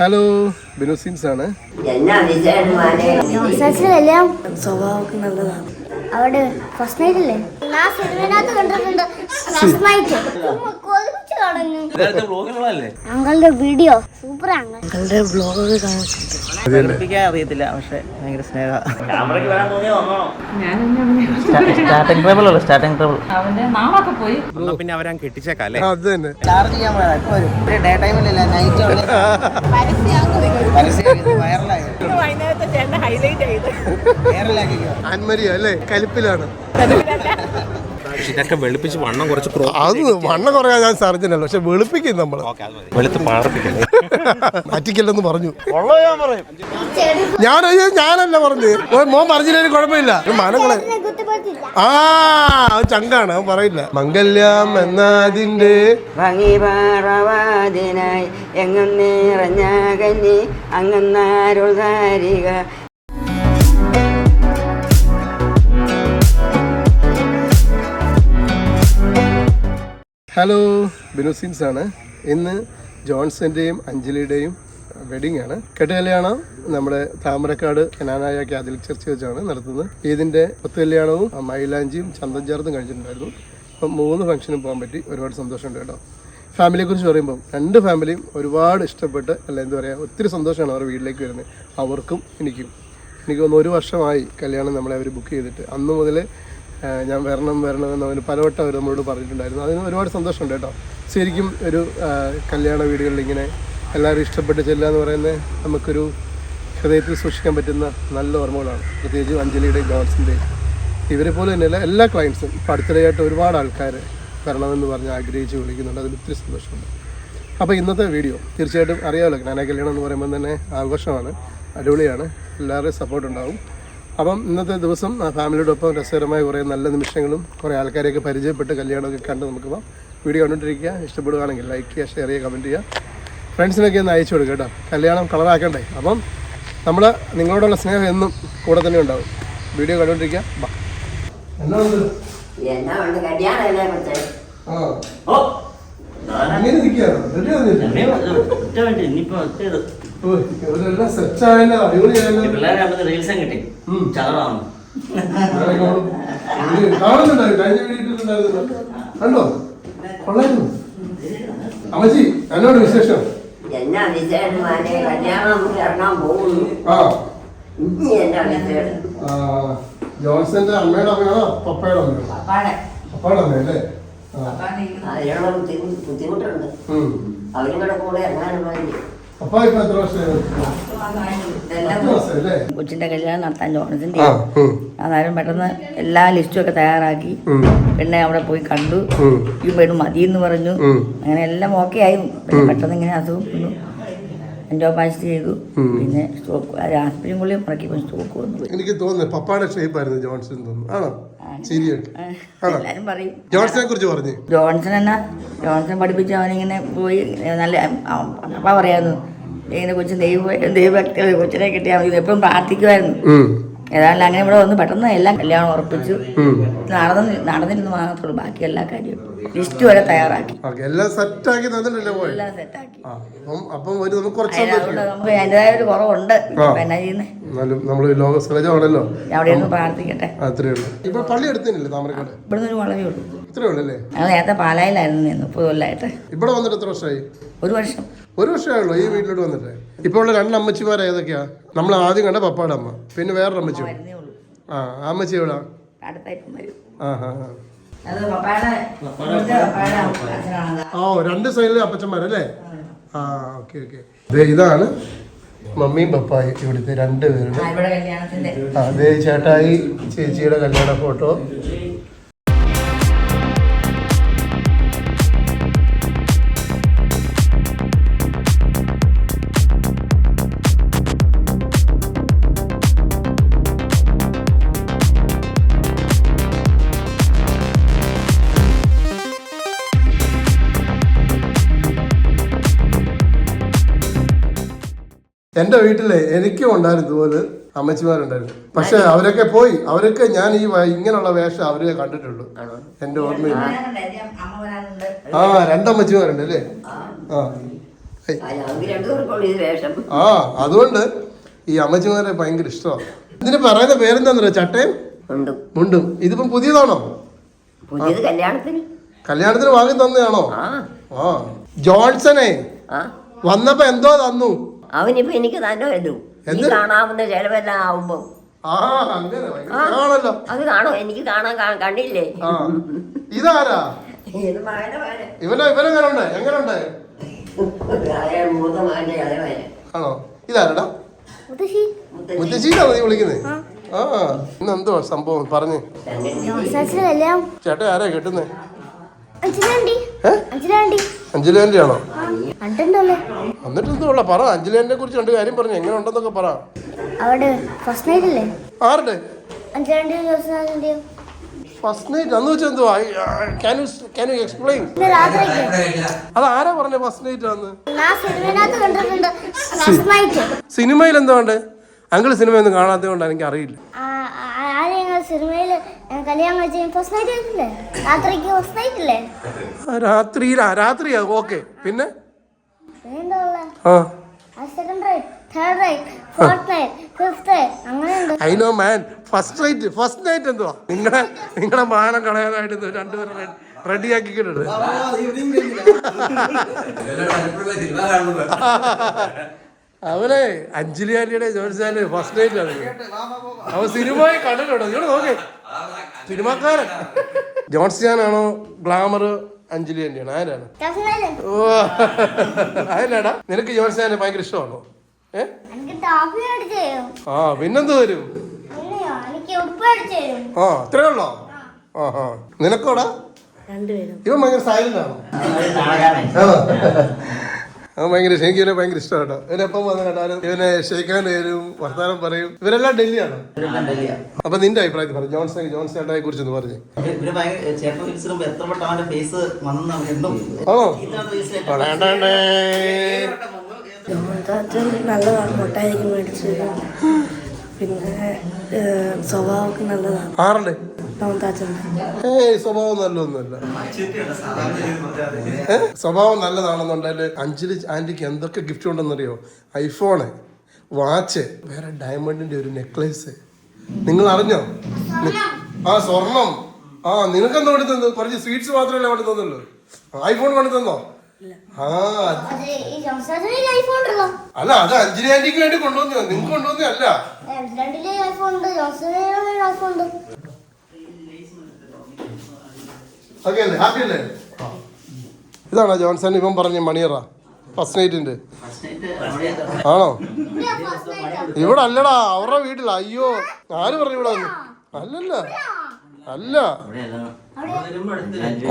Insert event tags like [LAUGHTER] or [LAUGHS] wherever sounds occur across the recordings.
Hello Binu since ആണ്. സ്വഭാവം സ്വഭാവമൊക്കെ നല്ലതാണ്. അവിടെ ഫസ്റ്റ് നൈറ്റ് അല്ലേ? ഞാൻ സിനിമനകത്ത് കണ്ടിട്ടുണ്ട്. ഫസ്റ്റ് നൈറ്റ് നേരത്തെ അങ്കളുടെ വീഡിയോ. സൂപ്പർ അങ്കളുടെ പഠിപ്പിക്കാൻ അറിയത്തില്ല പക്ഷെ ഭയങ്കര സ്നേഹ. സ്റ്റാർട്ടിംഗ് ട്രബിൾ അല്ല സ്റ്റാർട്ടിംഗ് ട്രബിൾ പിന്നെ അവരാ കെട്ടിച്ചേക്കാല്ലേ അത് തന്നെ. ചാർജ് ചെയ്യാൻ വരും ഡേ ടൈമിലല്ല നൈറ്റ് വൈറലാക്കിക്കോ ആൻമരിയ അല്ലേ? കലിപ്പിലാണ്. പക്ഷെ ഇതൊക്കെ വെളുപ്പിച്ച് വണ്ണം കുറച്ച് അത് വണ്ണം കുറയാൻ ഞാൻ സർജനല്ല പക്ഷെ വെളുപ്പിക്കും നമ്മൾ വെളുത്ത് പാർപ്പിക്കല്ലേ മാറ്റിക്കല്ലെന്ന് പറഞ്ഞു. ഞാൻ ഞാനല്ല പറഞ്ഞു മോൻ പറഞ്ഞില്ല കുഴപ്പമില്ല. മനങ്ങളെ. ആ ചങ്കാണ് അവൻ പറയില്ല. മംഗല്യം എന്നതിന്റെ ഭംഗി പാറവാതിനായി എങ്ങും നിറഞ്ഞ കന്നി അങ്ങന്നാരുൾ ധാരിക ഹലോ ബിനുസിൻസ് ആണ്. ഇന്ന് ജോൺസന്റെയും അഞ്ജലിയുടെയും വെഡിങ് ആണ്. കെട്ടുകല്യാണം നമ്മുടെ താമരക്കാട് കനാനായ കാതലിക് ചർച്ച് വെച്ചാണ് നടത്തുന്നത്. ഇതിന്റെ ഒത്തു കല്യാണവും മൈലാഞ്ചിയും ചന്തം ചേർത്തും കഴിച്ചിട്ടുണ്ടായിരുന്നു. അപ്പം മൂന്ന് ഫംഗ്ഷനും പോകാൻ പറ്റി. ഒരുപാട് സന്തോഷമുണ്ട് കേട്ടോ. ഫാമിലിയെ കുറിച്ച് പറയുമ്പോൾ രണ്ട് ഫാമിലിയും ഒരുപാട് ഇഷ്ടപ്പെട്ട് അല്ല എന്താ പറയുക ഒത്തിരി സന്തോഷമാണ് അവർ വീട്ടിലേക്ക് വരുന്നത്. അവർക്കും എനിക്കും. എനിക്ക് തോന്നുന്നു ഒരു വർഷമായി കല്യാണം നമ്മളെ അവർ ബുക്ക് ചെയ്തിട്ട്. അന്ന് മുതൽ ഞാൻ വരണം വരണം എന്ന് പലവട്ടം അവർ നമ്മളോട് പറഞ്ഞിട്ടുണ്ടായിരുന്നു. അതിന് ഒരുപാട് സന്തോഷമുണ്ട് കേട്ടോ. ശരിക്കും ഒരു കല്യാണ വീടുകളിൽ ഇങ്ങനെ എല്ലാവരും ഇഷ്ടപ്പെട്ട് ചെല്ലുക എന്ന് പറയുന്നത് നമുക്കൊരു ഹൃദയത്തിൽ സൂക്ഷിക്കാൻ പറ്റുന്ന നല്ല ഓർമ്മകളാണ്. പ്രത്യേകിച്ച് അഞ്ജലിയുടെയും ജോൺസിന്റെയും ഇവരെ പോലെ തന്നെയല്ല എല്ലാ ക്ലയൻസും. ഇപ്പോൾ അടുത്തിടെയായിട്ട് ഒരുപാട് ആൾക്കാർ വരണമെന്ന് പറഞ്ഞ് ആഗ്രഹിച്ച് വിളിക്കുന്നുണ്ട്. അതിൽ ഒത്തിരി സന്തോഷമുണ്ട്. അപ്പോൾ ഇന്നത്തെ വീഡിയോ തീർച്ചയായിട്ടും അറിയാമല്ലോ ജ്ഞാന കല്യാണം എന്ന് പറയുമ്പോൾ തന്നെ ആഘോഷമാണ്. അടിപൊളിയാണ്. എല്ലാവരുടെയും സപ്പോർട്ട് ഉണ്ടാവും. അപ്പം ഇന്നത്തെ ദിവസം ആ ഫാമിലിയോടൊപ്പം രസകരമായ കുറേ നല്ല നിമിഷങ്ങളും കുറേ ആൾക്കാരെയൊക്കെ പരിചയപ്പെട്ട് കല്യാണമൊക്കെ കണ്ട് നമുക്ക് പോകാം വീഡിയോ കണ്ടുകൊണ്ടിരിക്കുക ഇഷ്ടപ്പെടുകയാണെങ്കിൽ ലൈക്ക് ചെയ്യുക ഷെയർ ചെയ്യുക കമന്റ് ചെയ്യുക. ഫ്രണ്ട്സിനൊക്കെ ഒന്ന് അയച്ചു കൊടുക്കുക കേട്ടോ. കല്യാണം കളറാക്കണ്ടേ അപ്പം നമ്മൾ നിങ്ങളോടുള്ള സ്നേഹം എന്നും കൂടെ തന്നെ ഉണ്ടാവും. വീഡിയോ കണ്ടുകൊണ്ടിരിക്കുക. ബാ. എന്നാ ഉണ്ട്? ഇനിയിപ്പോ ഇവരെല്ലാം set ആയല്ലോ, അടിപൊളിയായല്ലോ. പിള്ളേരെ റീൽസും കിട്ടി. ചതറാണ് വേറെ കാണും. ഇത് കാണുന്നുണ്ടാവും, കഴിഞ്ഞ വീഡിയോ ഇട്ടിട്ടുണ്ടായിരുന്നല്ലോ. കണ്ടോ? കൊള്ളായിരുന്നു. അമ്മച്ചി എന്നോട് വിശേഷം? എന്നാ വിശേഷമാനെ കല്യാണം എറണാൻ പോകുന്നു. ആ. എന്നാ വിശേഷം? ആ, ജോൺസന്റെ അമ്മയുടെ അമ്മയാണോ പപ്പയുടെ അമ്മയോ? പപ്പയുടെ അമ്മയല്ലേ? ആ. അതിനുള്ള ബുദ്ധിമുട്ട് ബുദ്ധിമുട്ടുണ്ട്. അവരും കൂടെ കൂടെ ഇറങ്ങാനും വേണ്ടി പപ്പ ഇപ്പൊ എത്ര വർഷമായി? കൊച്ചിന്റെ കല്യാണം നടത്താൻ ഉം, അന്നേരം പെട്ടെന്ന് എല്ലാ ലിസ്റ്റും ഒക്കെ തയ്യാറാക്കി. പിന്നെ പെണ്ണെ അവിടെ പോയി കണ്ടു. ഈ പെണ്ണ് മതി എന്ന് പറഞ്ഞു അങ്ങനെ എല്ലാം ഓക്കെ ആയി പെട്ടെന്ന് ഇങ്ങനെ അസുഖം വന്നു എൻഡോപാസ്റ്റി ചെയ്തു. പിന്നെ സ്റ്റോക്ക് ആസ്പിരിൻ ഗുളിയും മുറക്കിയപ്പോൾ സ്റ്റോക്ക് വന്നു എനിക്ക് തോന്നുന്നു പപ്പാടെ ഷേപ്പ് ആയിരുന്നു ജോൺസൺ തോന്നുന്നു. ആണോ? എല്ലാരും പറയും. ജോൺസനെ കുറിച്ച് പറഞ്ഞു. ജോൺസൺ എന്നാ? ജോൺസൺ പഠിപ്പിച്ച് അവനിങ്ങനെ പോയി നല്ല അപ്പ പറയായിരുന്നു ഇങ്ങനെ കൊച്ചു ദൈവ ദൈവഭക്തി കൊച്ചിനെ കിട്ടിയാൽ മതി. എപ്പോഴും പ്രാർത്ഥിക്കുമായിരുന്നു. ഏതാണ്ട് അങ്ങനെ ഇവിടെ വന്ന് പെട്ടെന്ന് എല്ലാം കല്യാണം ഉറപ്പിച്ചു. നടന്നു നടന്നിരുന്നു മാത്രമുള്ളൂ ബാക്കി എല്ലാ കാര്യവും ലിസ്റ്റ് വരെ തയ്യാറാക്കി. എല്ലാം സെറ്റാക്കി എല്ലാം സെറ്റാക്കി. നമുക്ക് അതിന്റെതായ ഒരു കുറവുണ്ട്. എന്നാ അവിടെ ഇരുന്ന് പ്രാർത്ഥിക്കട്ടെ. ഇവിടുന്ന് ഒരു വളവേ ഉള്ളൂ. ഞങ്ങൾ നേരത്തെ പാലായിലായിരുന്നു മുപ്പത് കൊല്ലമായിട്ട് ഇവിടെ വന്നിട്ട് എത്ര വർഷമായി? ഒരു വർഷം. ഒരു വർഷമേ ഉള്ളൂ ഈ വീട്ടിലോട്ട് വന്നിട്ട്. ഇപ്പോൾ ഉള്ള രണ്ട് അമ്മച്ചിമാർ ഏതൊക്കെയാ? നമ്മൾ ആദ്യം കണ്ട പപ്പാടെ അമ്മ. പിന്നെ വേറൊരു അമ്മച്ചി ആ അമ്മച്ചി എവിടാ? ഓ രണ്ട് സൈഡിലെ അപ്പച്ചന്മാരല്ലേ? ആ ഓക്കെ ഓക്കെ. ഇതാണ് മമ്മിയും പപ്പായും ഇവിടുത്തെ രണ്ടുപേരുടെ ആ, ഇവിടെ കല്യാണത്തിന്റെ. ദേ ചേട്ടായി ചേച്ചിയുടെ കല്യാണ ഫോട്ടോ. എന്റെ വീട്ടിലെ എനിക്കും ഉണ്ടായിരുന്നു ഇതുപോലെ അമ്മച്ചിമാരുണ്ടായിരുന്നു. പക്ഷെ അവരൊക്കെ പോയി. അവരൊക്കെ ഞാൻ ഈ വ- ഇങ്ങനെയുള്ള വേഷം അവരെ കണ്ടിട്ടുള്ളൂ. എന്റെ ഓർമ്മയിൽ. ആ രണ്ടമ്മച്ചിമാരുണ്ട് അല്ലേ? ആ. ആ. അതുകൊണ്ട് ഈ അമ്മച്ചിമാരെ ഭയങ്കര ഇഷ്ടമാണ്. ഇതിന് പറയുന്ന പേരെന്താന്നറിയോ? ചട്ടയും ഉണ്ട് മുണ്ടും. ഇതിപ്പം പുതിയതാണോ? പുതിയത് കല്യാണത്തിന്. കല്യാണത്തിന് വാങ്ങി തന്നെയാണോ? ആ. ആ. ജോൺസനെ ആ. വന്നപ്പോ എന്തോ തന്നു. അവനിപ്പോ എനിക്ക് തന്നെ വരും നീ കാണാവുന്ന ചെലവെല്ലാം ആവുമ്പോ. അത് കാണോ. എനിക്ക് കാണാൻ കണ്ടില്ലേ? ഇതാരാ? ഇവനോ ഇവനെങ്ങനുണ്ട്? എങ്ങനുണ്ട്? ആണോ? ഇതാരടാ? മുത്തശ്ശി. നീ വിളിക്കുന്നത് ആ. ഇന്ന് എന്തോ സംഭവം? പറഞ്ഞു. ചേട്ടാ ആരാ കെട്ടുന്നേ? അഞ്ജലിന്റെ ആണോ കണ്ടിട്ടുണ്ടല്ലേ. എന്നിട്ട് എന്തുള്ള പറ. അഞ്ജലിനെ കുറിച്ച് രണ്ട് കാര്യം പറഞ്ഞു എങ്ങനെ ഉണ്ടെന്നൊക്കെ പറ. അവിടെ ഫസ്റ്റ് നൈറ്റ് അല്ലേ? ആരുടെ? ഫസ്റ്റ് നൈറ്റ് അന്ന് വെച്ചാൽ എന്തുവാ? Can you can you explain ഇന്ന് അത് ആരാ പറഞ്ഞ ഫസ്റ്റ് നൈറ്റ് ആന്ന്? ഞാൻ സിനിമയിനകത്ത് കണ്ടിട്ടുണ്ട്. ഫസ്റ്റ് നൈറ്റ് സിനിമയിൽ എന്തുകൊണ്ട് അങ്കിൾ സിനിമയൊന്നും കാണാത്തത് കൊണ്ട് എനിക്ക് അറിയില്ല സിനിമയിൽ കല്യാണം കഴിച്ച ഫസ്റ്റ് നൈറ്റ് ആയിട്ടില്ലേ? രാത്രിക്ക് ഫസ്റ്റ് നൈറ്റ് ഇല്ലേ? രാത്രിയിലാ രാത്രിയാ ഓക്കെ. പിന്നെ? Man first night first night എന്തുവാ? നിങ്ങളെ നിങ്ങളെ മാനം കളയാനായിട്ട് രണ്ടുപേരും റെഡി ആക്കിക്കിട്ടുണ്ട് [LAUGHS] അവനെ അഞ്ജലി ആന്റിയുടെ ജോലിച്ചാൽ ഫസ്റ്റ് ഡേറ്റ് ആണ് അവൻ സിനിമയെ കണ്ടിട്ടുണ്ടോ. നിങ്ങൾ നോക്കേ. സിനിമക്കാരൻ. ജോൺസിയാനാണോ ഗ്ലാമർ അഞ്ജലി ആന്റിയാണ് ആരാണ്? ഓ. അതിലാടാ നിനക്ക് ജോൺസിയാനെ ഭയങ്കര ഇഷ്ടമാണോ? ഏ? ആ പിന്നെന്ത് തരും? ആ ഇത്രേ ഉള്ളോ? ആ ആ. നിനക്കോടാ? ഇവൻ ഭയങ്കര സൈലന്റ് ആണോ? അവൻ ഭയങ്കര എനിക്ക് ഇവനെ ഭയങ്കര ഇഷ്ടമാണ് കേട്ടോ ഇവനെപ്പം വന്ന് കണ്ടാലും ഇവനെ ഷെയ്ക്കാൻ വരും വർത്താനം പറയും. ഇവരെല്ലാം ഡൽഹിയാണ്. അപ്പൊ നിന്റെ അഭിപ്രായത്തിൽ പറഞ്ഞു ജോൺസൺ ജോൺസൺ ചേട്ടായെ കുറിച്ച് ഒന്ന് പറഞ്ഞു. നല്ലതാണ്. മുട്ടായിരിക്കും മേടിച്ചു പിന്നെ സ്വഭാവം സ്വഭാവമൊക്കെ നല്ലതാണ്. ആറുണ്ട്. ഏയ് സ്വഭാവം നല്ലതൊന്നുമല്ല. ഏ? സ്വഭാവം നല്ലതാണെന്നുണ്ടെങ്കിൽ അഞ്ജലി ആന്റിക്ക് എന്തൊക്കെ ഗിഫ്റ്റ് ഉണ്ടെന്നറിയോ? ഐഫോണ് വാച്ച് വേറെ ഡയമണ്ടിന്റെ ഒരു നെക്ലേസ് നിങ്ങൾ അറിഞ്ഞോ ആ സ്വർണം. ആ നിനക്ക് എന്താ വേണ്ടി തന്നു കുറച്ച് സ്വീറ്റ്സ് മാത്രമല്ല വേണ്ടി തന്നുള്ളൂ. ഐഫോൺ വേണ്ടി തന്നോ? ആ അല്ല അത് അഞ്ജലി ആന്റിക്ക് വേണ്ടി കൊണ്ടുവന്നു നിങ്ങൾക്ക് കൊണ്ടുവന്നേ അല്ല രണ്ടിലെ ഐഫോൺ ഉണ്ട് ജോൺസണിന് ഐഫോൺ ഉണ്ട് ഓക്കെ അല്ലേ? ഹാപ്പി അല്ലേ? ഇതാണോ ജോൺസൺ? ഇവൻ പറഞ്ഞ മണിയറ ഫസ്റ്റ് നൈറ്റിന്റെ ഫസ്റ്റ് നൈറ്റ് ആണോ? ഇവിടെ അല്ലടാ അവരുടെ വീട്ടിലാ. അയ്യോ ആര് പറഞ്ഞു ഇവിടെ അല്ലല്ല. അല്ല.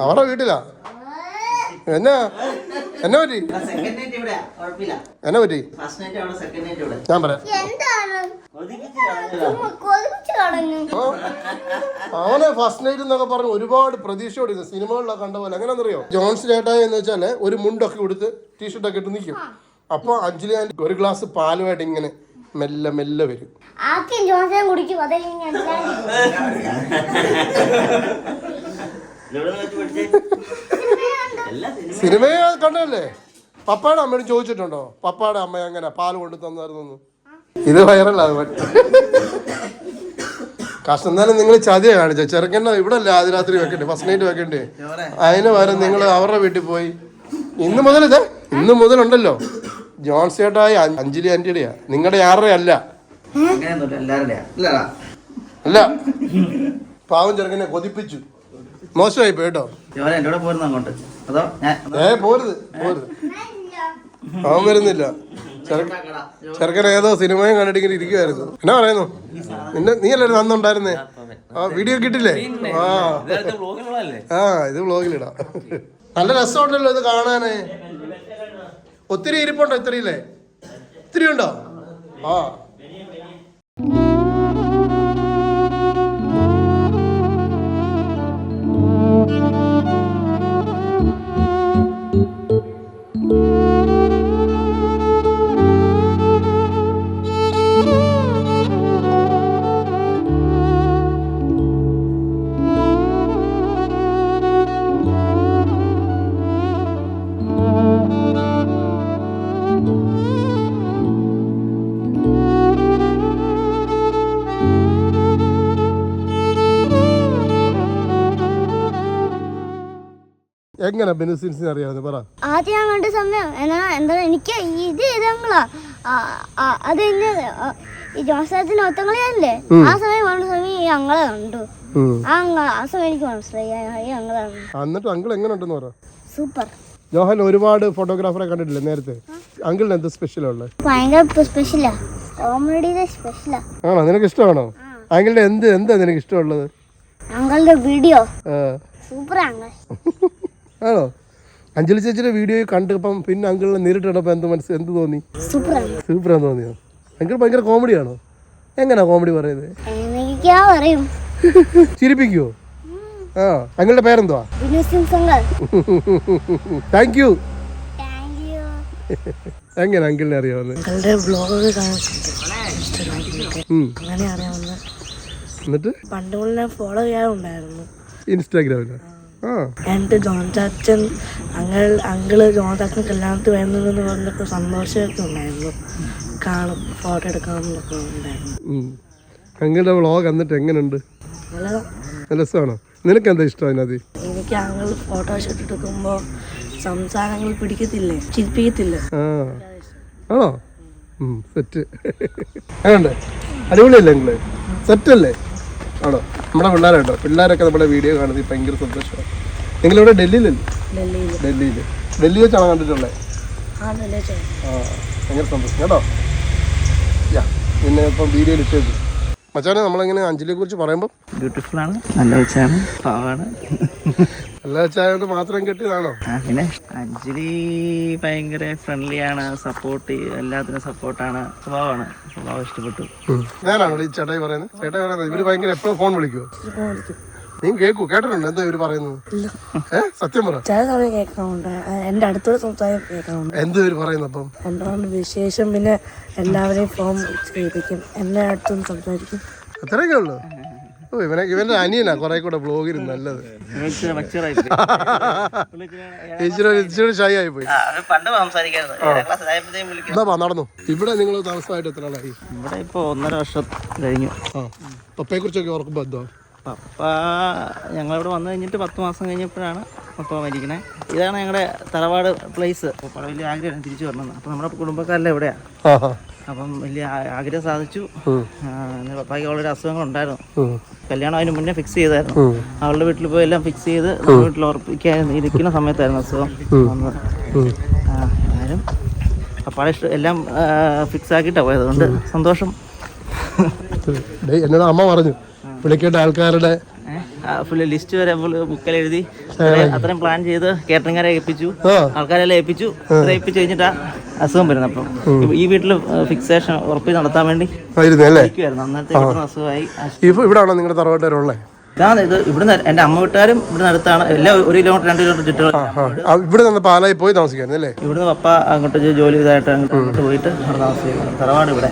അവരുടെ വീട്ടിലാ. എന്നാ? എന്നാ പറ്റി? എന്നാ പറ്റി? ഫസ്റ്റ് നൈറ്റ് അവിടെ സെക്കൻഡ് നൈറ്റ് ഇവിടെ. ഞാൻ പറയാം. അവനെ ഫസ്റ്റ് നൈറ്റ് എന്നൊക്കെ പറഞ്ഞ് ഒരുപാട് പ്രതീക്ഷയോടെ സിനിമകളിലൊക്കെ കണ്ട പോലെ. എങ്ങനെയാണെന്നറിയോ? ജോൺസ് ചേട്ടായി എന്ന് വെച്ചാൽ ഒരു മുണ്ടൊക്കെ കൊടുത്ത് ടീഷർട്ടൊക്കെ ഇട്ട് നിൽക്കും അപ്പൊ അഞ്ജലി ഞാൻ ഒരു ഗ്ലാസ് പാലുമായിട്ട് ഇങ്ങനെ മെല്ലെ മെല്ലെ വരും. കുടിക്കും. [LAUGHS] സിനിമയെ കണ്ടല്ലേ പപ്പയുടെ അമ്മയോട് ചോദിച്ചിട്ടുണ്ടോ? പപ്പയുടെ അമ്മ എങ്ങനെ? പാൽ കൊണ്ട് തന്നായിരുന്നു ഇത് വൈറലാണ് കഷ്ടം എന്നാലും നിങ്ങൾ ചതിയ കാണിച്ച. ചെറുക്കന്റെ ഇവിടെ അല്ലേ ആദ്യ രാത്രി വെക്കണ്ടേ? ഫസ്റ്റ് നൈറ്റ് വെക്കണ്ടേ? അതിന് പകരം നിങ്ങൾ അവരുടെ വീട്ടിൽ പോയി. ഇന്ന് മുതൽ ഇതേ ഇന്ന് മുതലുണ്ടല്ലോ. ജോൺസ് ചേട്ടായി അഞ്ജലി ആന്റിയുടെയാ. നിങ്ങളുടെ ആരുടെ അല്ല. അല്ല. പാവം ചെറുക്കനെ കൊതിപ്പിച്ചു. മോശമായി പോയി കേട്ടോ. ജോല എന്റെ അങ്ങോട്ട്. അതോ? ഞാൻ ഏ പോരുത് പോരുത്. അവൻ വരുന്നില്ല. ചെറുക്കൻ ഏതോ സിനിമയും കണ്ടിട്ട് ഇങ്ങനെ ഇരിക്കുമായിരുന്നു എന്നാ പറയുന്നു? നിന്നെ നീ അല്ലേ അന്നുണ്ടായിരുന്നേ ആ വീഡിയോ കിട്ടില്ലേ ആ. ആ ഇത് വ്ളോഗിലിടാം നല്ല രസമുണ്ടല്ലോ ഇത് കാണാന്. ഒത്തിരി ഇരിപ്പുണ്ടോ ഇത്രയില്ലേ ഇത്തിരി ഉണ്ടോ? ആ. എങ്ങനെ ബെനിഫിറ്റ്സിനെ അറിയാവുന്നത് പറ. ആദ്യം ഞാൻ കണ്ട സമയം എന്നാ എന്താ എനിക്ക് ഇത് ഇതങ്ങളാ അത് എന്നെ ഈ ജോസത്തിന് ഒത്തങ്ങളിയല്ലേ ആ സമയം കണ്ട സമയം ഈ അങ്ങളെ കണ്ടു. ആ അങ്ങള- ആ സമയം എനിക്ക് മനസ്സിലായി. ഈ അങ്ങളാണ് ആ, എന്നിട്ട് അങ്കിൾ എങ്ങനെ ഉണ്ടെന്ന് പറ. സൂപ്പർ. ജോഹൻ ഒരുപാട് ഫോട്ടോഗ്രാഫറെ കണ്ടിട്ടില്ല നേരത്തെ? അങ്കിളിന് എന്ത് സ്പെഷ്യലുള്ളത് ഭയങ്കര സ്പെഷ്യലാ കോമഡിയുടെ സ്പെഷ്യലാ ആണോ? നിനക്ക് ഇഷ്ടമാണോ? അങ്കിളുടെ എന്ത് എന്താ നിനക്ക് ഇഷ്ടമുള്ളത്? അങ്ങളുടെ വീഡിയോ. സൂപ്പർ അങ്ങൾ [LAUGHS] ആണോ? അഞ്ജലി ചേച്ചിയുടെ വീഡിയോ കണ്ടപ്പം പിന്നെ അങ്കിളിനെ നേരിട്ട് കണ്ടപ്പോൾ എന്ത് മനസ്സ് എന്ത് തോന്നി? സൂപ്പറാന്ന് തോന്നിയോ? അങ്കിൾ ഭയങ്കര കോമഡിയാണോ എങ്ങനെയാ കോമഡി പറയുന്നത്? ചിരിപ്പിക്കോ ആ അങ്കിളുടെ പേരെന്തുവാ? താങ്ക് യു [LAUGHS] എങ്ങനെ അങ്കിളിനെ അറിയാവുന്നത്? അങ്ങനെ അറിയാവുന്ന എന്നിട്ട്? പണ്ട് ഫോളോ ചെയ്യാറുണ്ടായിരുന്നു. ഇൻസ്റ്റാഗ്രാമിൽ ആ എന്നിട്ട് ജോൺ ചാച്ചൻ അങ്ങൾ അങ്കിൾ ജോൺചാച്ചൻ കല്യാണത്തിൽ വരുന്നതെന്ന് പറഞ്ഞപ്പോൾ സന്തോഷമൊക്കെ ഉണ്ടായിരുന്നു. കാണും ഫോട്ടോ എടുക്കാമെന്നൊക്കെ ഉണ്ടായിരുന്നു. അങ്കിളുടെ വ്ളോഗ് എന്നിട്ട് എങ്ങനെയുണ്ട് നല്ല രസമാണോ? നിനക്ക് എന്താ ഇഷ്ടം അതിനകത്ത്? എനിക്ക് അങ്ങൾ ഫോട്ടോ ഷൂട്ട് എടുക്കുമ്പോൾ സംസാരങ്ങൾ പിടിക്കത്തില്ലേ? ചിരിപ്പിക്കത്തില്ലേ? ആണോ? സെറ്റ് അങ്ങണ്ട് അടിപൊളിയല്ലേ നിങ്ങൾ സെറ്റ് അല്ലേ? ആണോ? നമ്മുടെ പിള്ളേരാട്ടോ. പിള്ളേരൊക്കെ നമ്മുടെ വീഡിയോ കാണുന്നത് ഭയങ്കര സന്തോഷമാണ്. നിങ്ങൾ ഇവിടെ ഡൽഹിയിൽ ഡൽഹിയിൽ ഡൽഹി വെച്ചാണ് കണ്ടിട്ടുള്ളത് ആ ഭയങ്കര സന്തോഷം. കേട്ടോ? യാ പിന്നെ ഇപ്പം വീഡിയോയിൽ ഇട്ടേക്ക്. മച്ചാനെ നമ്മളിങ്ങനെ അഞ്ജലിയെ കുറിച്ച് പറയുമ്പോൾ ബ്യൂട്ടിഫുൾ ആണ് നല്ല വെച്ചാണ് പാവാണ്. നല്ല വെച്ചായത് മാത്രം കിട്ടിയതാണോ? പിന്നെ അഞ്ജലി ഭയങ്കര ഫ്രണ്ട്ലി ആണ് സപ്പോർട്ട് എല്ലാത്തിനും സപ്പോർട്ടാണ് സ്വഭാവമാണ്. സ്വഭാവം ഇഷ്ടപ്പെട്ടു. ഞാനാണോ ഈ ചേട്ടായി പറയുന്നത്? ചേട്ടായി പറയുന്നത് ഇവർ ഭയങ്കര എപ്പോഴും ഫോൺ വിളിക്കുമോ നീ കേക്കൂ കേട്ടിട്ടുണ്ട്? എന്താ ഇവർ പറയുന്നത്? ഏ? സത്യം പറ. ചില സമയം കേൾക്കാറുണ്ട്. എന്റെ അടുത്തോട് സംസാരം കേൾക്കാറുണ്ട്. എന്താ ഇവർ പറയുന്നത് അപ്പം എന്താണ് വിശേഷം? പിന്നെ എല്ലാവരെയും ഫോം ചെയ്യിപ്പിക്കും എന്നെ അടുത്തും സംസാരിക്കും. അത്രയൊക്കെ ഉള്ളു. ഓ ഇവനെ ഇവന്റെ അനിയനാ കുറെ കൂടെ ബ്ലോഗിൽ നല്ലത്. ഇച്ചിരി ഷൈ [LAUGHS] ആയി പോയി. എന്താ നടന്നു. ഇവിടെ നിങ്ങൾ താമസമായിട്ട് എത്ര ആളായി? ഇവിടെ ഇപ്പൊ ഒന്നര വർഷം കഴിഞ്ഞു. പപ്പയെ കുറിച്ചൊക്കെ ഓർക്കുമ്പോ എന്തോ? പപ്പ ഞങ്ങളിവിടെ വന്നു കഴിഞ്ഞിട്ട് പത്ത് മാസം കഴിഞ്ഞപ്പോഴാണ് പപ്പ മരിക്കണേ ഇതാണ് ഞങ്ങളുടെ തറവാട് പ്ലേസ് പപ്പയുടെ വലിയ ആഗ്രഹം തിരിച്ചു വരണം അപ്പം നമ്മുടെ കുടുംബക്കാരല്ലേ എവിടെയാണ് അപ്പം വലിയ ആഗ്രഹം സാധിച്ചു. പപ്പായ്ക്ക് വളരെ അസുഖങ്ങളുണ്ടായിരുന്നു. കല്യാണം അതിന് മുന്നേ ഫിക്സ് ചെയ്തായിരുന്നു. അവളുടെ വീട്ടിൽ പോയി എല്ലാം ഫിക്സ് ചെയ്ത് വീട്ടിൽ ഉറപ്പിക്കാൻ ഇരിക്കുന്ന സമയത്തായിരുന്നു അസുഖം വന്നത്. എന്നാലും പപ്പാടെ ഇഷ്ടം എല്ലാം ഫിക്സ് ആക്കിയിട്ടാണ് പോയത്. അതുകൊണ്ട് സന്തോഷം. എന്നോട് അമ്മ പറഞ്ഞു വിളിക്കേണ്ട ആൾക്കാരുടെ ഫുള്ള് ലിസ്റ്റ് വരെ ബുക്കിൽ എഴുതി. അത്രയും- പ്ലാൻ ചെയ്ത് കേറ്ററിംഗരെ ഏൽപ്പിച്ചു. ആൾക്കാരെല്ലാം ഏൽപ്പിച്ചു. ഏൽപ്പിച്ചു കഴിഞ്ഞിട്ടാ അസുഖം വരുന്നത് അപ്പം. ഈ വീട്ടിൽ ഫിക്സേഷൻ ഉറപ്പി നടത്താൻ വേണ്ടി അസുഖമായി. ഇവിടാണോ നിങ്ങളുടെ തറവാട്ടുകാരുള്ളേ? ഇതാണ് ഇത് ഇവിടുന്ന് എന്റെ അമ്മ വീട്ടുകാരും ഇവിടുന്ന് അടുത്താണ്. എല്ലാം ഒരു കിലോമീറ്റർ രണ്ട് കിലോമീറ്റർ ചുറ്റുള്ള ഇവിടെ നിന്ന് പാലായി പോയി താമസിക്കായിരുന്നു അല്ലേ? ഇവിടുന്ന് പപ്പ അങ്ങോട്ട് ജോലി ഇതായിട്ട് അങ്ങോട്ട് അങ്ങോട്ട് പോയിട്ട് അവിടെ താമസിക്കുന്നു. തറവാട് ഇവിടെ.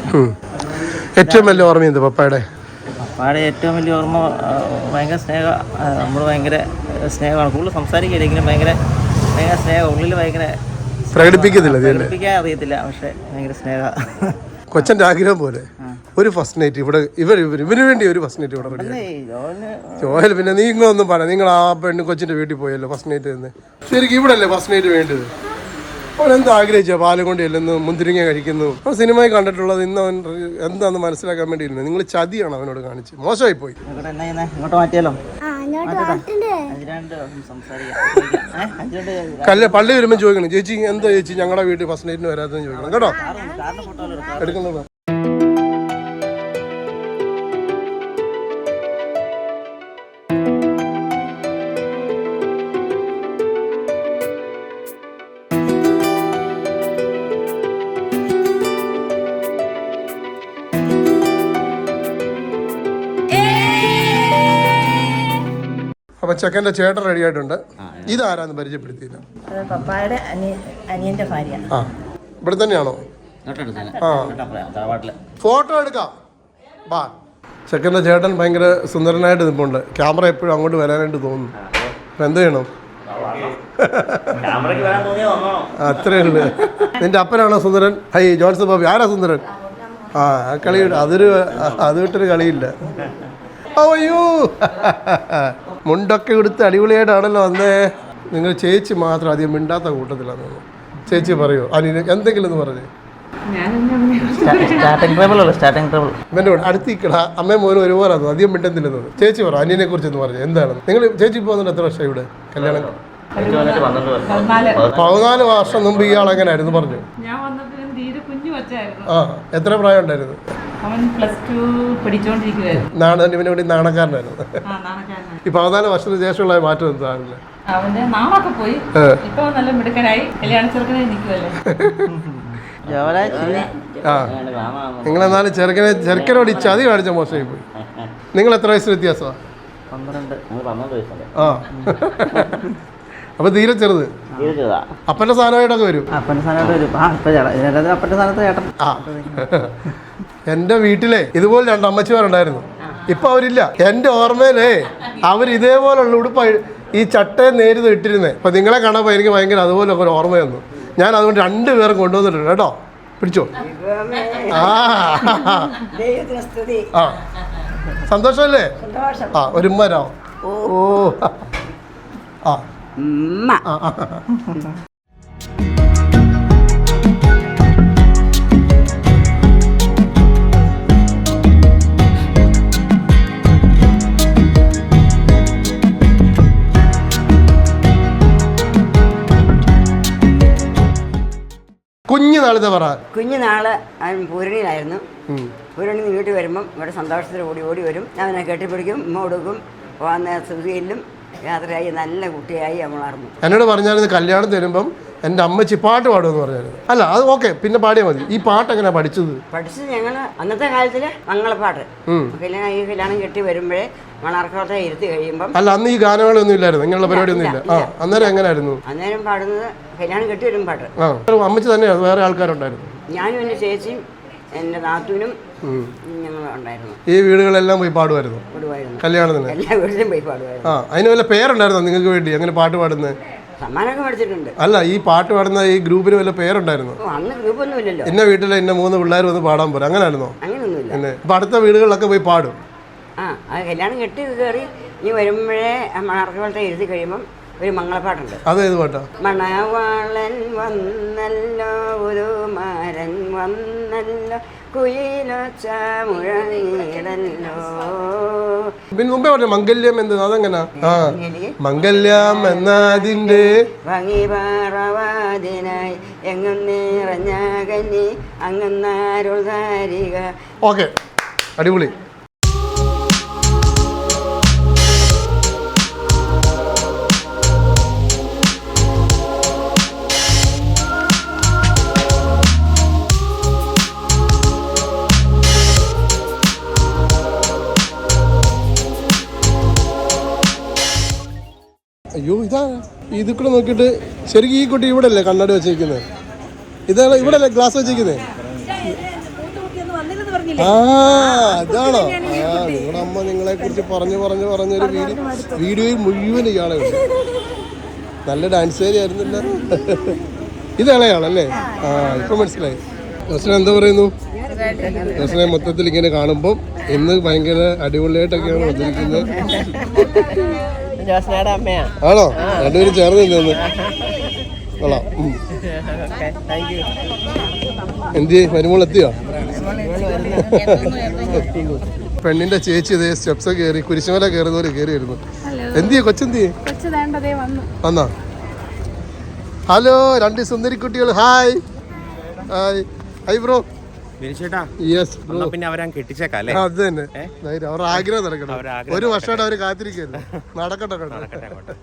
ഏറ്റവും വലിയ ഓർമ്മയുണ്ട് പപ്പയുടെ? പപ്പായുടെ ഏറ്റവും വലിയ ഓർമ്മ ഭയങ്കര സ്നേഹ നമ്മൾ ഭയങ്കര സ്നേഹമാണ്. കൂടുതൽ സംസാരിക്കില്ലെങ്കിലും ഭയങ്കര ഭയങ്കര സ്നേഹം ഉള്ളിൽ ഭയങ്കര പ്രകടിപ്പിക്കുന്നില്ല പ്രകടിപ്പിക്കാൻ അറിയത്തില്ല പക്ഷെ ഭയങ്കര സ്നേഹ. കൊച്ചന്റെ ആഗ്രഹം പോലെ. ഒരു ഫസ്റ്റ് നൈറ്റ് ഇവിടെ ഇവർ ഇവർ ഇവന് വേണ്ടി ഒരു ഫസ്റ്റ് നൈറ്റ് ഇവിടെ ജോയൽ പിന്നെ നീ ഇങ്ങൊന്നും പറ നിങ്ങൾ ആ പെണ്ണ് കൊച്ചിന്റെ വീട്ടിൽ പോയല്ലോ ഫസ്റ്റ് നൈറ്റ് നിന്ന് ശരിക്കും ഇവിടെ അല്ലേ ഫസ്റ്റ് നൈറ്റ് വേണ്ടത്? അവൻ എന്താ ആഗ്രഹിച്ച? പാലും കൊണ്ട് ചെല്ലുന്നു മുന്തിരിങ്ങ കഴിക്കുന്നു. അവൻ സിനിമയിൽ കണ്ടിട്ടുള്ളത് ഇന്ന് അവൻ എന്താന്ന് മനസ്സിലാക്കാൻ വേണ്ടി ഇരുന്നു നിങ്ങൾ ചതിയാണ് അവനോട് കാണിച്ച് മോശമായി പോയി കല്ല പള്ളി വരുമ്പോൾ ചോദിക്കണം. ചേച്ചി എന്താ ചേച്ചി? ഞങ്ങളുടെ വീട്ടിൽ ഫസ്റ്റ് നൈറ്റിന് വരാത്തെന്ന് ചോദിക്കണം. കേട്ടോ? കാറിന്റെ അപ്പൊ ചെക്കന്റെ ചേട്ടൻ റെഡി ആയിട്ടുണ്ട്. ഇതാരാന്ന് പരിചയപ്പെടുത്തിയില്ല. അത് പപ്പായുടെ അനിയ ഭാര്യ. ആ ഇവിടെ തന്നെയാണോ? ആ. ഫോട്ടോ എടുക്കാം. ബാ. ചെക്കന്റെ ചേട്ടൻ ഭയങ്കര സുന്ദരനായിട്ട് നിൽപ്പുണ്ട്. ക്യാമറ എപ്പോഴും അങ്ങോട്ട് വരാനായിട്ട് തോന്നുന്നു. അപ്പൊ എന്ത് ചെയ്യണം? ക്യാമറയ്ക്ക് വരാൻ തോന്നിയാ വന്നോ അത്രേ ഉള്ളു. നിന്റെ അപ്പനാണോ സുന്ദരൻ? ഹൈ ജോൺസൺ ബാബി ആരാ സുന്ദരൻ? ആ ആ കളി അതൊരു അത് വിട്ടൊരു കളിയില്ല. അയ്യോ [LAUGHS] മുണ്ടൊക്കെ എടുത്ത് അടിപൊളിയായിട്ടാണല്ലോ വന്നേ. നിങ്ങൾ ചേച്ചി മാത്രം അധികം മിണ്ടാത്ത കൂട്ടത്തിലാണ് ചേച്ചി പറയോ. അനി എന്തെങ്കിലും എന്ന് പറഞ്ഞേ. സ്റ്റാർട്ടിംഗ് ട്രബിൾ ഉള്ളു സ്റ്റാർട്ടിംഗ് ട്രബിൾ ഇവന്റെ കൂടെ അടുത്തിക്കട അമ്മയും മോനും ഒരുപോലെ അധികം മിണ്ടുന്നില്ലെന്ന് തോന്നുന്നു. ചേച്ചി പറ അനിയനെ കുറിച്ച് ഒന്ന് പറഞ്ഞു. എന്താണ്? നിങ്ങൾ ചേച്ചി പോകുന്നുണ്ട് എത്ര വർഷം ഇവിടെ? കല്യാണം? പതിനാല്. വർഷം മുമ്പ് ഇയാൾ എങ്ങനെയായിരുന്നു? പറഞ്ഞു. ഞാൻ ഇവൻ തീരെ കുഞ്ഞു വച്ചായിരുന്നു ആ എത്ര പ്രായം ഉണ്ടായിരുന്നു അവൻ പ്ലസ് ടു പഠിച്ചുകൊണ്ടിരിക്കുകയായിരുന്നു നാണ ഇവന് വേണ്ടി നാണക്കാരനായിരുന്നു. ഈ പതിനാല് വർഷത്തിന് ശേഷമുള്ള മാറ്റം എന്താ അവന്റെ നാളൊക്കെ പോയി. ഇപ്പൊ നല്ല മിടുക്കനായി. കല്യാണ ചെറുക്കനെ നിൽക്കുമല്ലേ ആ. നിങ്ങളെന്നാലും ചെറുക്കനെ ചെറുക്കനോട് ചതി കാണിച്ച മോശമായി പോയി. നിങ്ങൾ എത്ര വയസ്സ് വ്യത്യാസമാണ് പന്ത്രണ്ട്. ആ. [LAUGHS] അപ്പൊ തീരെ ചെറുത്. അപ്പന്റെ സാധനമായിട്ടൊക്കെ വരും. അപ്പന്റെ സ്ഥാനത്ത് വരും. ആ ഇപ്പം ചേട്ടൻ. എന്റെ വീട്ടിലെ ഇതുപോലെ രണ്ട് അമ്മച്ചിമാരുണ്ടായിരുന്നു ഇപ്പൊ അവരില്ല. എന്റെ ഓർമ്മയിലേ അവർ ഇതേപോലുള്ള ഉടുപ്പ ഈ ചട്ടയെ നേരിത് ഇട്ടിരുന്നേ. അപ്പൊ നിങ്ങളെ കാണുമ്പോൾ എനിക്ക് ഭയങ്കര അതുപോലെ ഒരു ഓർമ്മ വന്നു ഞാൻ അതുകൊണ്ട് രണ്ടുപേരും കൊണ്ടുവന്നിട്ടുണ്ട്. കേട്ടോ? പിടിച്ചോ? ആ. ആ. സന്തോഷമല്ലേ? ആ ഒരു ഉമ്മരാ ഓ. ആ. ആ, ആ. കുഞ്ഞു നാളിത്തെ പറ. കുഞ്ഞുനാൾ അവൻ പൂരണിയിലായിരുന്നു. പൂരണിന്ന് പൂരണി വീട്ടിൽ വരുമ്പം ഇവിടെ സന്തോഷത്തിൽ ഓടി ഓടി വരും. അവനെ കെട്ടിപ്പിടിക്കും ഉമ്മ കൊടുക്കും വന്ന ശ്രുതിയിലും യാത്രയായി നല്ല കുട്ടിയായി വളർന്നു എന്നോട് പറഞ്ഞായിരുന്നു കല്യാണം തരുമ്പം എന്റെ അമ്മച്ചി പാട്ട് പാടുമെന്ന് പറഞ്ഞായിരുന്നു. അല്ല അത് ഓക്കെ പിന്നെ പാടിയാൽ മതി. ഈ പാട്ട് എങ്ങനെ പഠിച്ചത്? പഠിച്ചത് ഞങ്ങൾ അന്നത്തെ കാലത്തിൽ മംഗളപ്പാട്ട്. കല്യാണം ഈ കല്യാണം കെട്ടി വരുമ്പോഴേ മണർക്കോട്ടെ ഇരുത്തി കഴിയുമ്പം അല്ല അന്ന് ഈ ഗാനങ്ങളൊന്നും ഇല്ലായിരുന്നു? ഇങ്ങനെയുള്ള പരിപാടിയൊന്നും ഇല്ല ആ അന്നേരം എങ്ങനെയായിരുന്നു അന്നേരം പാടുന്നത് കല്യാണം കെട്ടി വരും പാട്ട്. ആ അമ്മച്ചി തന്നെയാണ് വേറെ ആൾക്കാരുണ്ടായിരുന്നു. ഞാനും എന്റെ ചേച്ചിയും എന്റെ നാത്തൂനും ഈ വീടുകളെല്ലാം പോയി പാടുമായിരുന്നു? കല്യാണത്തിന്? എല്ലാ വീട്ടിലും പോയി പാടുമായിരുന്നു. ആ അതിന് വല്ല പേരുണ്ടായിരുന്നോ നിങ്ങൾക്ക് വേണ്ടി? അങ്ങനെ പാട്ട് പാടുന്നത് സമ്മാനമൊക്കെ മേടിച്ചിട്ടുണ്ട്. അല്ല ഈ പാട്ട് പാടുന്ന ഈ ഗ്രൂപ്പിന് വല്ല പേരുണ്ടായിരുന്നു? അന്ന് ഗ്രൂപ്പൊന്നും ഇല്ലല്ലോ. എന്നെ വീട്ടിലെ എന്നെ മൂന്ന് പിള്ളേർ വന്ന് പാടാൻ പോലും അങ്ങനെയായിരുന്നോ അങ്ങനെയൊന്നുമില്ല. പിന്നെ ഇപ്പൊ അടുത്ത വീടുകളിലൊക്കെ പോയി പാടും. ആ അത് കല്യാണം കെട്ടി കയറി ഇനി വരുമ്പോഴേ മണർക്കവളത്തെ എഴുതി കഴിയുമ്പം ഒരു മംഗളപ്പാട്ടുണ്ട്. അതേത് പാട്ടാ? മണവാളൻ വന്നല്ലോ ഒരു മരൻ വന്നല്ലോ മുമ്പേ പറഞ്ഞു മംഗല്യം എന്ത് അതെങ്ങനെ? ആ മംഗല്യം. എന്നതിന്റെ ഭംഗി പാറവാതിനായി എങ്ങും നിറഞ്ഞ കന്നി അങ്ങുന്നാരുൾ ധാരിക ഓക്കെ അടിപൊളി. അയ്യോ ഇതാണ് ഇത് കൂടെ നോക്കിയിട്ട് ശരിക്കും ഈ കുട്ടി ഇവിടെ അല്ലേ കണ്ണാടി വെച്ചിരിക്കുന്നത് ഇതാണ് ഇവിടെ അല്ലേ ഗ്ലാസ് വെച്ചിരിക്കുന്നത് ആ അതാണോ? ആ നിങ്ങളുടെ അമ്മ നിങ്ങളെ കുറിച്ച് പറഞ്ഞു പറഞ്ഞു പറഞ്ഞൊരു വീഡിയോ വീഡിയോയിൽ മുഴുവൻ ഇയാളെ നല്ല ഡാൻസ് ആയിരുന്നില്ല. ഇത് ആ ഇപ്പൊ മനസ്സിലായി. റസ്ന എന്താ പറയുന്നു? റസ്നെ മൊത്തത്തിൽ ഇങ്ങനെ കാണുമ്പോൾ ഇന്ന് ഭയങ്കര അടിപൊളിയായിട്ടൊക്കെയാണ് വന്നിരിക്കുന്നത്. ജോസ്നയുടെ അമ്മയാ. ആണോ? രണ്ടുപേരും ചേർന്ന് നിന്ന് കൊള്ളാം. ഉം. എന്ത് മരുമോൾ എത്തിയോ? പെണ്ണിന്റെ ചേച്ചി ഇതേ സ്റ്റെപ്സ് കയറി കുരിശുമല കയറുന്ന പോലെ കയറിയിരുന്നു എന്തിയെ കൊച്ചെന്തിയെ വന്നാ. ഹലോ രണ്ട് സുന്ദരിക്കുട്ടികൾ hi. Hi. Hi bro. Bro എന്നാ പിന്നെ അവരാൻ കെട്ടിച്ചേക്കാം അല്ലേ? അത് തന്നെ. അവരുടെ ആഗ്രഹം നടക്കണം ഒരു വർഷമായിട്ട് അവർ കാത്തിരിക്കുന്നു നടക്കട്ടെ കേട്ടോ. നടക്കട്ടെ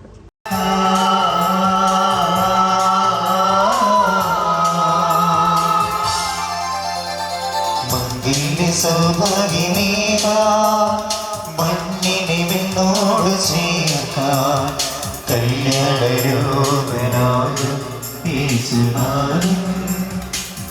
മണ്ണിനെ വിണ്ണോട് ചേർക്കാൻ കല്യാണരൂപനാകും യേശുനാഥൻ.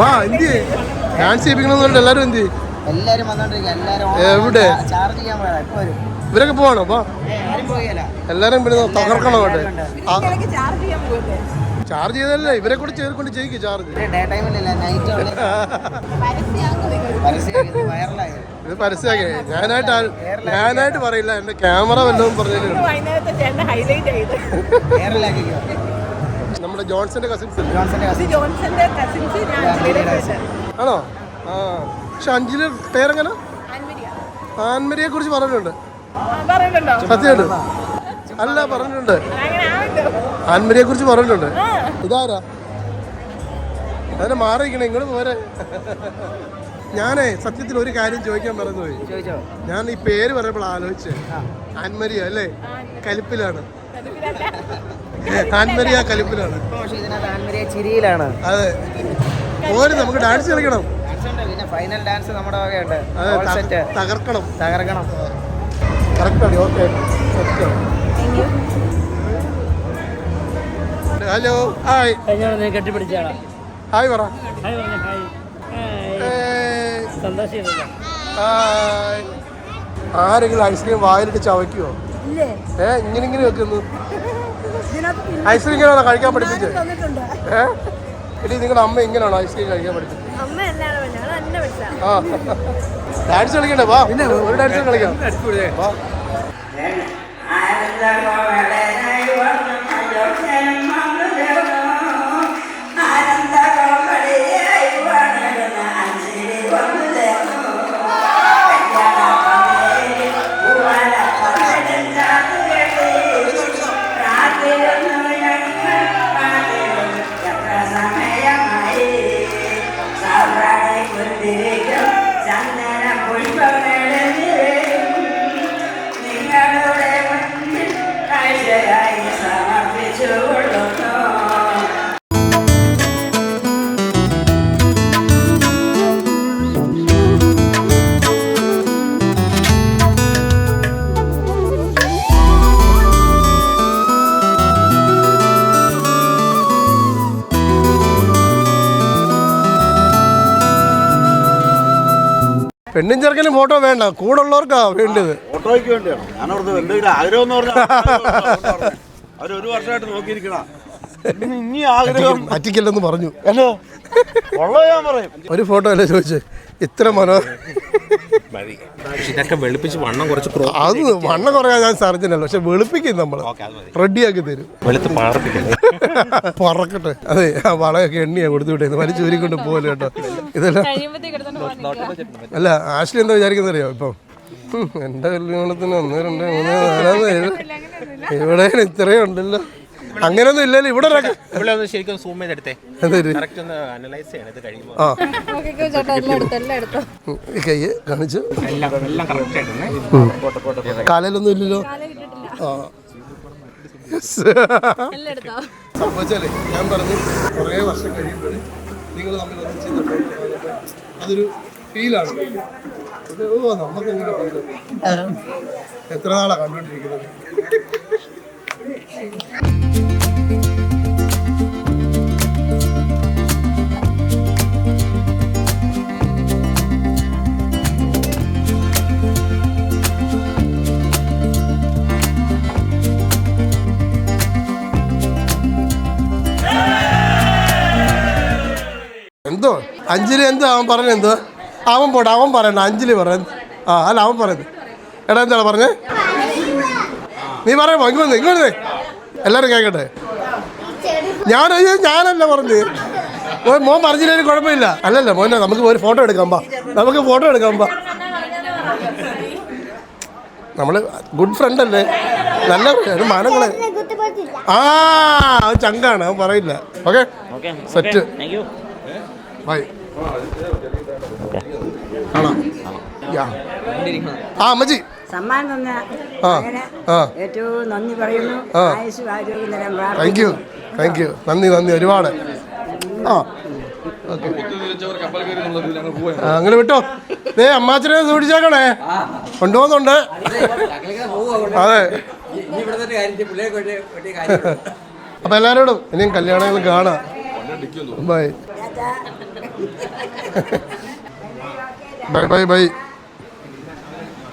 വാ എന്തി? ഡാൻസ് ചെയ്യിപ്പിക്കണമെന്നുണ്ട് എല്ലാരും എന്തി? എല്ലാരും വന്നോണ്ടിരിക്കുക എല്ലാരും എവിടെ? ചാർജ് ചെയ്യാൻ ഇപ്പൊ വരും. ഇവരൊക്കെ പോവാണോ? വാ. ആരും പോയല്ല എല്ലാരും പിന്നെ തകർക്കണോ അവിടെ ചാർജ് ചെയ്തല്ലേ ഇവരെ കൂടെ ചേർക്കൊണ്ട് ചെയ്യിക്കും ചാർജ് ഡേ ടൈമിലല്ല നൈറ്റ് പരസ്യം വൈറലായി. ഇത് പരസ്യമാക്കി. ഞാനായിട്ട് ഞാനായിട്ട് പറയില്ല എന്റെ ക്യാമറ വല്ലതും പറഞ്ഞു വൈകുന്നേരത്തെ ചേട്ടൻ ഹൈലൈറ്റ് ചെയ്ത് വൈറലാക്കിക്കോ നമ്മുടെ ജോൺസന്റെ കസിൻസ് ജോൺസന്റെ കസിൻസ് ഞാൻ ആണോ? ആ. പക്ഷെ അഞ്ജലി പേരെങ്ങനെ? ആൻമരിയെ കുറിച്ച് പറഞ്ഞിട്ടുണ്ട്. സത്യമായിട്ട്. അല്ല പറഞ്ഞിട്ടുണ്ട്. ആൻമരിയെ കുറിച്ച് പറഞ്ഞിട്ടുണ്ട്. ഇതാരാ? അതിനെ മാറിയിരിക്കണേ ഇങ്ങോട്ട് പോരെ. ഞാനേ സത്യത്തിൽ ഒരു കാര്യം ചോദിക്കാൻ പറഞ്ഞു പോയി. ഞാൻ ഈ പേര് പറഞ്ഞപ്പോൾ ആലോചിച്ച്. ആൻമരിയ അല്ലേ? കലിപ്പിലാണ്. ആൻമരിയ കലിപ്പിലാണ്. ചിരിയിലാണ്. അതെ. ഓര് നമുക്ക് ഡാൻസ് കളിക്കണം. പിന്നെ ഫൈനൽ ഡാൻസ് നമ്മുടെ വകയുണ്ട്. തകർക്കണം. തകർക്കണം. കറക്റ്റാണ് ഓക്കെ ഹലോ ഹായ് ഹായ് പറ. ആരെങ്കിലും ഐസ്ക്രീം വായിലിട്ട് ചവയ്ക്കുവോ? ഏ ഇങ്ങനെ ഇങ്ങനെ വെക്കുന്നു. ഐസ്ക്രീം ഇങ്ങനെയാണോ കഴിക്കാൻ പഠിപ്പിച്ചു? ഏഹ് എടി നിങ്ങളുടെ അമ്മ ഇങ്ങനെയാണോ ഐസ്ക്രീം കഴിക്കാൻ പഠിപ്പിച്ചത് ആ. ഡാൻസ് കളിക്കണ്ടേ? വാ പിന്നെ ഒരു ഡാൻസ് കളിക്കാം. വാ. പെണ്ണും ചെറുക്കനും ഫോട്ടോ വേണ്ട. കൂടെ ഉള്ളവർക്കാ വേണ്ടത് ഫോട്ടോയ്ക്ക് വേണ്ടിയാണ്. ഞാനോർത്ത് എന്തെങ്കിലും ആഗ്രഹം എന്ന് പറഞ്ഞാൽ വർഷമായിട്ട് നോക്കിയിരിക്കണം. ഇനി ആഗ്രഹം പറ്റിക്കില്ലെന്ന് പറഞ്ഞു. അല്ലോ ഞാൻ പറയും ഒരു ഫോട്ടോ അല്ലേ ചോദിച്ചേ? ഇത്ര മനോ മതി. പക്ഷെ ഇതൊക്കെ വെളുപ്പിച്ച് വണ്ണം കുറച്ച് അത് വണ്ണം കുറയാൻ ഞാൻ സർജനല്ല പക്ഷെ വെളുപ്പിക്കും നമ്മൾ റെഡിയാക്കി തരും. വെളുത്ത് പറക്കട്ടെ. അതെ ആ വളയൊക്കെ എണ്ണിയാ കൊടുത്തു വിട്ടേ വലിച്ചു ചൂരിക്കൊണ്ട് പോലെ കേട്ടോ? ഇതെല്ലാം അല്ല ആശ്ലി എന്താ വിചാരിക്കുന്നത് അറിയോ ഇപ്പം? എന്റെ കല്യാണത്തിന് ഒന്ന് രണ്ട് മൂന്ന് നാലാന്ന് ഏഴ് ഇവിടെ ഇത്രയും ഉണ്ടല്ലോ. അങ്ങനെയൊന്നും ഇല്ലല്ലോ ഇവിടെ ഒരാൾക്ക് ഇവിടെ ഒന്ന് ശരിക്കും സൂം ചെയ്തെടുത്തേ. കറക്റ്റ് ഒന്ന് അനലൈസ് ചെയ്യണം ഇത് കഴിയുമ്പോൾ ആ. ഉം, ഈ കൈ കാണിച്ചു. എല്ലാം എല്ലാം കറക്റ്റ് ആയിട്ടുണ്ട്. കാലയിലൊന്നും ഇല്ലല്ലോ. ആ. Yes. സംഭവിച്ചാലേ ഞാൻ പറഞ്ഞു കുറേ വർഷം കഴിയുമ്പോൾ നിങ്ങൾ തമ്മിൽ അതൊരു ഫീലാണ് ഓ നമുക്ക് എങ്ങനെ എത്ര നാളാ കണ്ടുകൊണ്ടിരിക്കുന്നത് എന്തോ? അഞ്ജലി എന്താ? അവൻ പറഞ്ഞ എന്തോ? അവൻ പോട്ടെ അവൻ പറയണ്ട അഞ്ജലി പറ ആ അല്ല അവൻ പറയുന്നത് എടാ എന്താണ് പറഞ്ഞേ? നീ പറയുമോ? ഇങ്ങോട്ട് ഇങ്ങോട്ട് എല്ലാവരും കേൾക്കട്ടെ ഞാൻ ഞാനല്ല പറഞ്ഞു. മോൻ പറഞ്ഞില്ലെങ്കിൽ കുഴപ്പമില്ല. അല്ലല്ല മോനെ നമുക്ക് ഒരു ഫോട്ടോ എടുക്കാം ബാ നമുക്ക് ഫോട്ടോ എടുക്കാം ബാ നമ്മൾ ഗുഡ് ഫ്രണ്ട് അല്ലേ? നല്ല മാനങ്ങളെ. ആ ചങ്കാണ് അവൻ പറയില്ല. ഓക്കെ? സെറ്റ് ബൈ ആണോ. ആ അമ്മച്ചി. സമ്മാനം തന്ന അങ്ങനെ ഏറ്റവും നന്ദി പറയുന്നു. ആയുസ് ആരോഗ്യം തരാൻ താങ്ക് യു താങ്ക് യു നന്ദി നന്ദി. ഒരുപാട്. ആ. അങ്ങനെ വിട്ടോ. ഏ അമ്മാച്ചനെ സൂക്ഷിച്ചേക്കണേ കൊണ്ടുപോകുന്നുണ്ട്. അതെ. അപ്പൊ എല്ലാരോടും ഇനിയും കല്യാണങ്ങൾ കാണാം. ബൈ. Bye bye bye.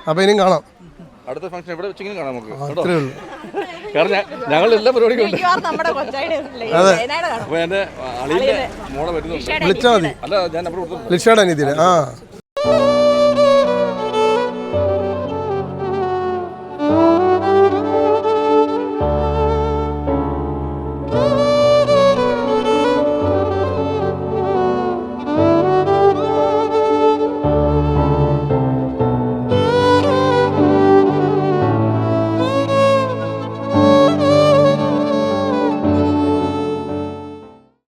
അപ്പൊ ഇനിയും കാണാം. അടുത്ത ഫംഗ്ഷൻ എവിടെ വെച്ചെങ്കിലും കാണാം നമുക്ക്. അത്രേ ഉള്ളൂ. കാരണം ഞങ്ങൾ എല്ലാ പരിപാടിയും ഉണ്ട് മിക്കവാറും നമ്മുടെ കൊച്ചായിട്ട് അതെ. ലൈനായിട്ട് കാണും അപ്പൊ എന്റെ മോളെ വരുന്നുണ്ട്. വിളിച്ചാൽ മതി. അല്ല ഞാൻ അവിടെ ലിഷയുടെ അനിയത്തിനെ ആ.